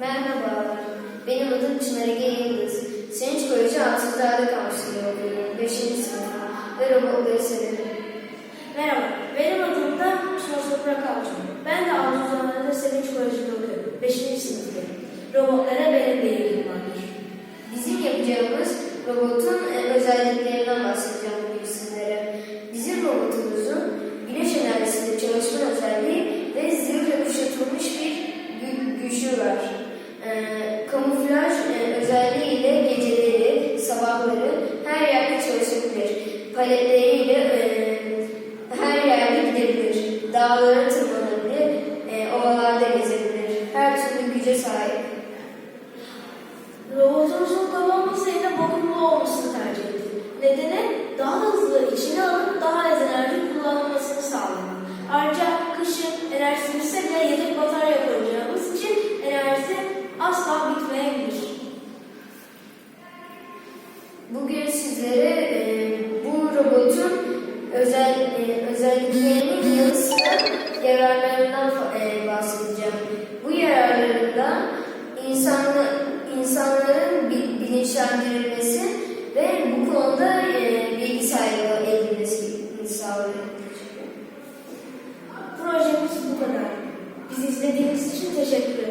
Merhabalar, benim adım Çınar Ege Yıldız. Sevinç Koleji Altınzade Kampüsü'nde okuyorum. 5. sınıf ve robotları severim. Merhaba, benim adım da Çınar Toprak Avcı. Ben de Altınzade'de Sevinç Koleji'nde okuyorum. 5. sınıftayım. Robotlara benim de ilgim vardır. Bizim yapacağımız robotun e, özelliklerinden bahsedeceğim bugün Paletleriyle e, her yerde gidebilir. Dağlara tırmanabilir, e, ovalarda gezebilir. Her türlü güce sahip. Robotumuzun kullanılması yerine bakımlı olmasını tercih ettik. Nedeni daha hızlı içine alıp daha az enerji kullanılmasını sağlamak. Ayrıca kışın enerjisi bitse bile yedek batarya koyacağımız için enerjisi asla bitmeyebilir. Bugün sizlere robotun özel e, özelliklerinin yanı sıra yararlarından e, bahsedeceğim. Bu yararlarından insanlı, insanların bilinçlendirilmesi ve bu konuda e, bilgi sahibi edilmesini sağlıyor. Projemiz bu kadar. Bizi izlediğiniz için teşekkür ederim.